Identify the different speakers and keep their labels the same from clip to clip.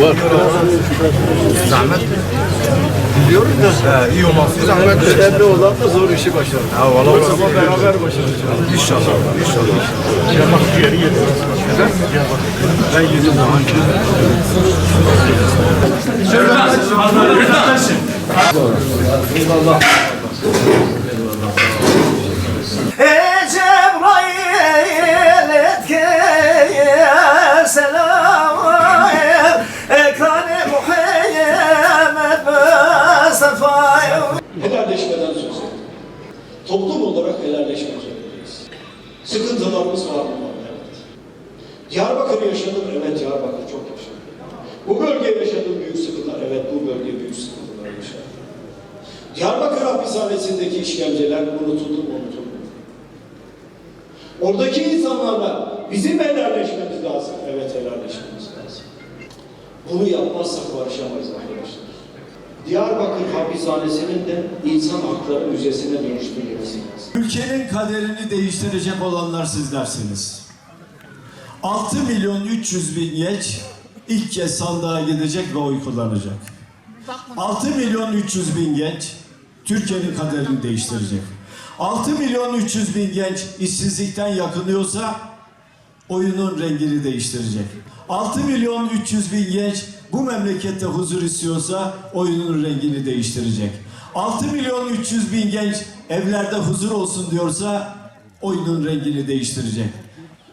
Speaker 1: Var.
Speaker 2: Zahmet. Biliyorum da. He, iyi olması zahmet.
Speaker 3: Önemli olan da zor işi başarmak.
Speaker 2: Ha valla
Speaker 3: Ama beraber başaracağız.
Speaker 2: İnşallah. İnşallah.
Speaker 3: Ben yedim daha önce.
Speaker 4: Ey
Speaker 5: Toplum olarak helalleşmek zorundayız. Sıkıntılarımız var mı? Evet. Diyarbakır yaşadım. Evet Diyarbakır çok yaşadım. Bu bölge yaşadım büyük sıkıntılar. Evet bu bölge büyük sıkıntılar yaşadı. Diyarbakır hapishanesindeki işkenceler unutuldu mu unutuldu mu? Oradaki insanlarla bizim helalleşmemiz lazım. Evet helalleşmemiz lazım. Bunu yapmazsak barışamayız arkadaşlar. Diyarbakır hapishanesinin de insan hakları müzesine dönüştürülmesi lazım.
Speaker 6: Ülkenin kaderini değiştirecek olanlar sizlersiniz. 6 milyon 300 bin genç ilk kez sandığa gidecek ve oy kullanacak. 6 milyon 300 bin genç Türkiye'nin kaderini değiştirecek. 6 milyon 300 bin genç işsizlikten yakınıyorsa oyunun rengini değiştirecek. 6 milyon 300 bin genç bu memlekette huzur istiyorsa oyunun rengini değiştirecek. 6 milyon 300 bin genç evlerde huzur olsun diyorsa oyunun rengini değiştirecek.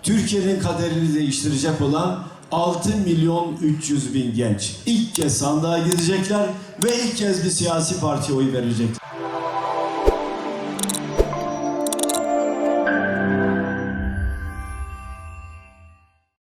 Speaker 6: Türkiye'nin kaderini değiştirecek olan 6 milyon 300 bin genç ilk kez sandığa gidecekler ve ilk kez bir siyasi partiye oy verecek.